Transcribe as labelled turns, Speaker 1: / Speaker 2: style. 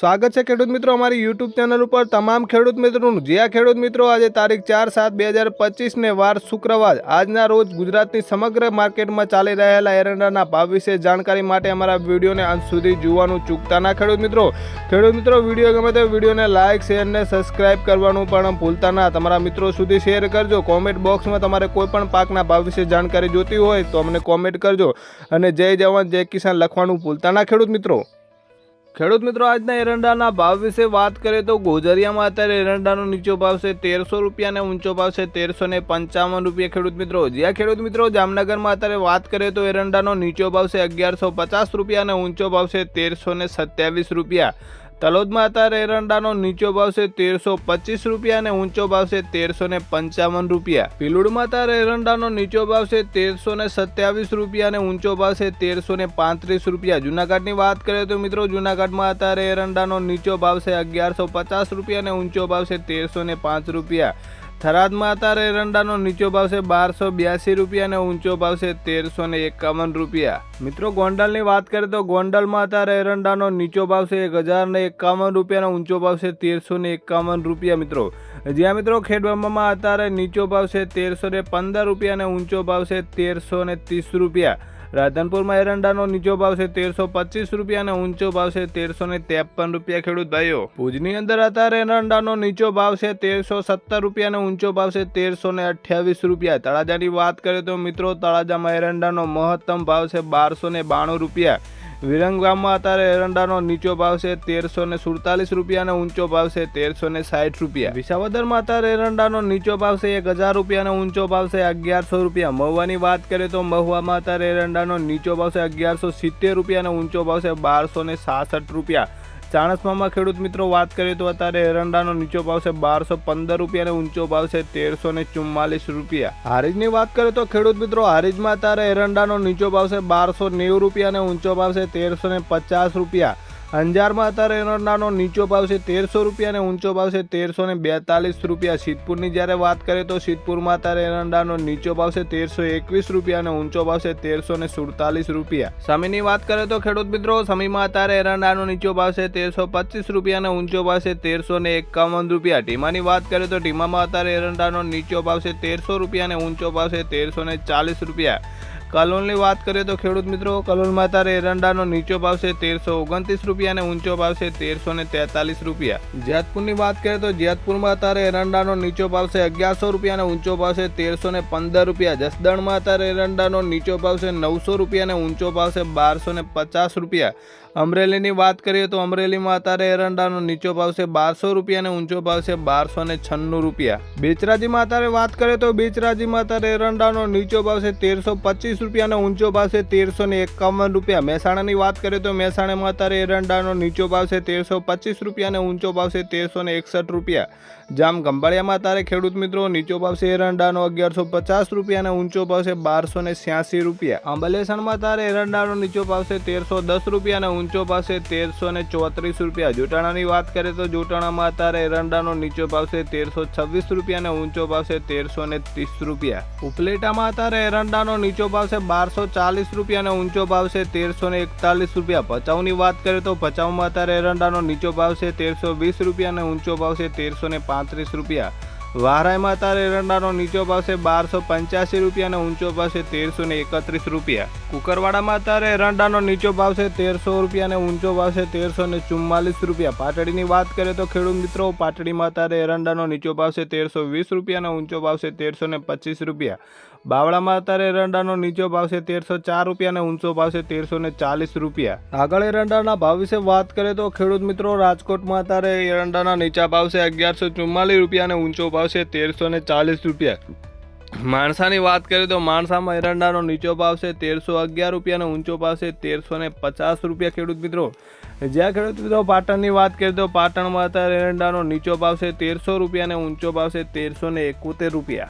Speaker 1: સ્વાગત છે ખેડૂત મિત્રો અમારી યુટ્યુબ ચેનલ ઉપર. તમામ ખેડૂત મિત્રોનું, જે આ ખેડૂત મિત્રો આજે તારીખ ચાર સાત બે હજાર પચીસને વાર શુક્રવાર, આજના રોજ ગુજરાતની સમગ્ર માર્કેટમાં ચાલી રહેલા એરંડાના ભાવ વિશે જાણકારી માટે અમારા વિડીયોને અંત સુધી જોવાનું ચૂકતા ના ખેડૂત મિત્રો. ખેડૂત મિત્રો, વીડિયો ગમે તો વિડીયોને લાઇક શેર ને સબસ્ક્રાઇબ કરવાનું પણ ભૂલતા ના. તમારા મિત્રો સુધી શેર કરજો. કોમેન્ટ બોક્સમાં તમારે કોઈ પણ પાકના ભાવ વિશે જાણકારી જોતી હોય તો અમને કોમેન્ટ કરજો. અને જય જવાન, જય કિસાન લખવાનું ભૂલતા ના ખેડૂત મિત્રો. ખેડૂત મિત્રો, આજના એરંડાના ભાવ વિશે વાત કરીએ તો ગોઝરિયામાં અત્યારે એરંડાનો નીચો ભાવ છે તેરસો રૂપિયા અને ઊંચો ભાવ છે તેરસો ને પંચાવન રૂપિયા ખેડૂત મિત્રો. જ્યાં ખેડૂત મિત્રો, જામનગરમાં અત્યારે વાત કરીએ તો એરંડાનો નીચો ભાવ છે અગિયારસો પચાસ રૂપિયા અને ઊંચો ભાવ છે તેરસો ને સત્યાવીસ રૂપિયા. તલોદમાં અત્યારે એરંડાનો નીચો ભાવ છે તેરસો પચીસ રૂપિયા અને ઊંચો ભાવ છે તેરસો ને પંચાવન રૂપિયા. પિલુડમાં અત્યારે એરંડાનો નીચો ભાવ છે તેરસો ને સત્યાવીસ રૂપિયા અને ઊંચો ભાવ છે તેરસો ને પાંત્રીસ રૂપિયા. જુનાગઢની વાત કરીએ તો મિત્રો જુનાગઢમાં અત્યારે એરંડાનો નીચો ભાવ છે અગિયારસો પચાસ રૂપિયા અને ઊંચો ભાવ છે તેરસો ને પાંચ રૂપિયા. થરાદમાં અત્યારે એરંડાનો નીચો ભાવ છે બારસો બ્યાસી રૂપિયા અને ઊંચો ભાવ છે તેરસો ને એકાવન રૂપિયા. મિત્રો, ગોંડલની વાત કરીએ તો ગોંડલમાં અત્યારે એરંડાનો નીચો ભાવ છે એક હજાર ને એકાવન રૂપિયા અને ઊંચો ભાવ છે તેરસો ને એકાવન રૂપિયા, મિત્રો. જ્યાં, મિત્રો ખેડવામાં અત્યારે નીચો ભાવ છે તેરસો ને પંદર રૂપિયા અને ઊંચો ભાવ છે તેરસો ને ત્રીસ રૂપિયા. રાધનપુરમાં એરંડાનો નીચો ભાવ છે તેરસો પચીસ રૂપિયા અને ઊંચો ભાવ છે તેરસો ને ત્રેપન રૂપિયા ખેડૂત ભાઈઓ. ભુજની અંદર અત્યારે એરંડાનો નીચો ભાવ છે તેરસો સત્તર રૂપિયા અને ઊંચો ભાવ છે તેરસો ને અઠ્યાવીસ રૂપિયા. તળાજાની વાત કરીએ તો મિત્રો, તળાજામાં એરંડાનો મહત્તમ ભાવ છે બારસો ને બાણું રૂપિયા. વિરંગામમાં અત્યારે એરંડાનો નીચો ભાવ છે તેરસો ને સુડતાલીસ રૂપિયા અને ઊંચો ભાવ છે તેરસો ને સાઠ રૂપિયા. વિસાવદરમાં અત્યારે એરંડાનો નીચો ભાવ છે એક હજાર રૂપિયા અને ઊંચો ભાવ છે અગિયારસો રૂપિયા. મહુવાની વાત કરીએ તો મહુવામાં અત્યારે એરંડાનો નીચો ભાવ છે અગિયારસો સિત્તેર રૂપિયા અને ઊંચો ભાવ છે બારસો ને સાસઠ રૂપિયા. ચાણસમામાં ખેડૂત મિત્રો વાત કરીએ તો અત્યારે એરંડાનો નીચો ભાવ છે બારસો પંદર રૂપિયા અને ઊંચો ભાવ છે તેરસો ને ચુમ્માલીસ રૂપિયા. હારીજની વાત કરીએ તો ખેડૂત મિત્રો હારીજમાં અત્યારે એરંડાનો નીચો ભાવ છે બારસો નેવું રૂપિયા અને ઊંચો ભાવ છે તેરસો ને પચાસ રૂપિયા. અંજારમાં અત્યારે એરંડાનો નીચો ભાવ છે તેરસો રૂપિયા અને ઊંચો ભાવ છે તેરસો ને બેતાલીસ રૂપિયા. સિદ્ધપુરની જ્યારે વાત કરીએ તો સિદ્ધપુરમાં અત્યારે એરંડાનો નીચો ભાવ છે તેરસો એકવીસ રૂપિયા અને ઊંચો ભાવ છે તેરસો ને સુડતાલીસ રૂપિયા. સમીની વાત કરીએ તો ખેડૂત મિત્રો, સમીમાં અત્યારે એરંડાનો નીચો ભાવ છે તેરસો પચીસ રૂપિયા અને ઊંચો ભાવ છે તેરસો ને એકાવન રૂપિયા. ટીમાની વાત કરીએ તો ટીમામાં અત્યારે એરંડાનો નીચો ભાવ છે તેરસો રૂપિયા અને ઊંચો ભાવ છે તેરસો ને ચાલીસ રૂપિયા. કલોલની વાત કરીએ તો ખેડૂત મિત્રો, કલોલમાં અત્યારે એરંડાનો નીચો ભાવ છે તેરસો ઓગણત્રીસ રૂપિયા અને ઊંચો ભાવ છે તેરસો ને તેતાલીસ રૂપિયા. જેતપુરની વાત કરીએ તો જેતપુરમાં અત્યારે એરંડાનો નીચો ભાવ છે અગિયારસો રૂપિયા અને ઊંચો ભાવ છે તેરસો ને પંદર રૂપિયા. જસદણમાં અત્યારે એરંડાનો નીચો ભાવ છે નવસો રૂપિયા અને ઊંચો ભાવ છે બારસો ને પચાસ રૂપિયા. અમરેલીની વાત કરીએ તો અમરેલીમાં અત્યારે એરંડાનો નીચો ભાવ છે બારસો રૂપિયા અને ઊંચો ભાવ છે બારસો ને છન્નું રૂપિયા. બેચરાજીમાં અત્યારે વાત કરીએ તો બેચરાજીમાં અત્યારે એરંડાનો નીચો ભાવ છે તેરસો પચીસ રૂપિયા અને ઊંચો ભાવ છે તેરસો ને એકાવન રૂપિયા. મહેસાણાની વાત કરીએ તો મહેસાણામાં અત્યારે એરંડાનો નીચો ભાવ છે તેરસો પચીસ રૂપિયા અને ઊંચો ભાવ છે તેરસો ને એકસઠ રૂપિયા. જામ ગંભાળિયામાં અત્યારે ખેડૂત મિત્રો નીચો ભાવ છે એરંડાનો અગિયારસો પચાસ રૂપિયા અને ઊંચો ભાવ છે બારસો ને રૂપિયા. અંબલેસણમાં અત્યારે એરંડાનો નીચો ભાવ છે તેરસો દસ રૂપિયા અને ઊંચો પાસે તેરસો ને ચોત્રીસ રૂપિયા. જોટાણાની વાત કરીએ તો જોટાણામાં અત્યારે એરંડાનો નીચો ભાવ છે તેરસો છવ્વીસ રૂપિયા અને ઊંચો ભાવ છે તેરસો ને ત્રીસ રૂપિયા. ઉપલેટામાં અત્યારે એરંડાનો નીચો ભાવ છે બારસો ચાલીસ રૂપિયા અને ઊંચો ભાવ છે તેરસો ને એકતાલીસ રૂપિયા. ભચાઉની વાત કરીએ તો ભચાઉમાં અત્યારે એરંડાનો નીચો ભાવ છે તેરસો વીસ રૂપિયા અને ઊંચો ભાવ છે તેરસો ને પાંત્રીસ રૂપિયા. વારાઈમાં અત્યારે એરંડાનો નીચો ભાવ છે બારસો પંચ્યાસી રૂપિયા અને ઊંચો ભાવ છે તેરસો ને એકત્રીસ રૂપિયા. કુકરવાડામાં અત્યારે એરંડાનો નીચો ભાવ છે તેરસો રૂપિયા અને ઊંચો ભાવ છે તેરસો ને ચુમ્માલીસ રૂપિયા. પાટડીની વાત કરીએ તો ખેડૂત મિત્રો, પાટડીમાં અત્યારે એરંડાનો નીચો ભાવ છે તેરસો વીસ રૂપિયા અને ઊંચો ભાવ છે તેરસો ને પચીસ રૂપિયા. બાવળામાં અત્યારે એરંડાનો નીચો ભાવ છે તેરસો ચાર રૂપિયા અને ઊંચો ભાવ છે તેરસો ને ચાલીસ રૂપિયા. આગળ એરંડાના ભાવ વિશે વાત કરીએ તો ખેડૂત મિત્રો, રાજકોટમાં અત્યારે એરંડાના નીચા ભાવ છે અગિયારસો ચુમ્માલીસ રૂપિયા અને ઊંચો ભાવ છે તેરસો ને ચાલીસ રૂપિયા. માણસાની વાત કરીએ તો માણસામાં એરંડાનો નીચો ભાવ છે તેરસો અગિયાર રૂપિયા અને ઊંચો ભાવ છે તેરસો ને પચાસ રૂપિયા ખેડૂત મિત્રો. જ્યાં ખેડૂત મિત્રો પાટણની વાત કરીએ તો પાટણમાં અત્યારે એરંડાનો નીચો ભાવ છે તેરસો રૂપિયા અને ઊંચો ભાવ છે તેરસો ને એકોતેર રૂપિયા.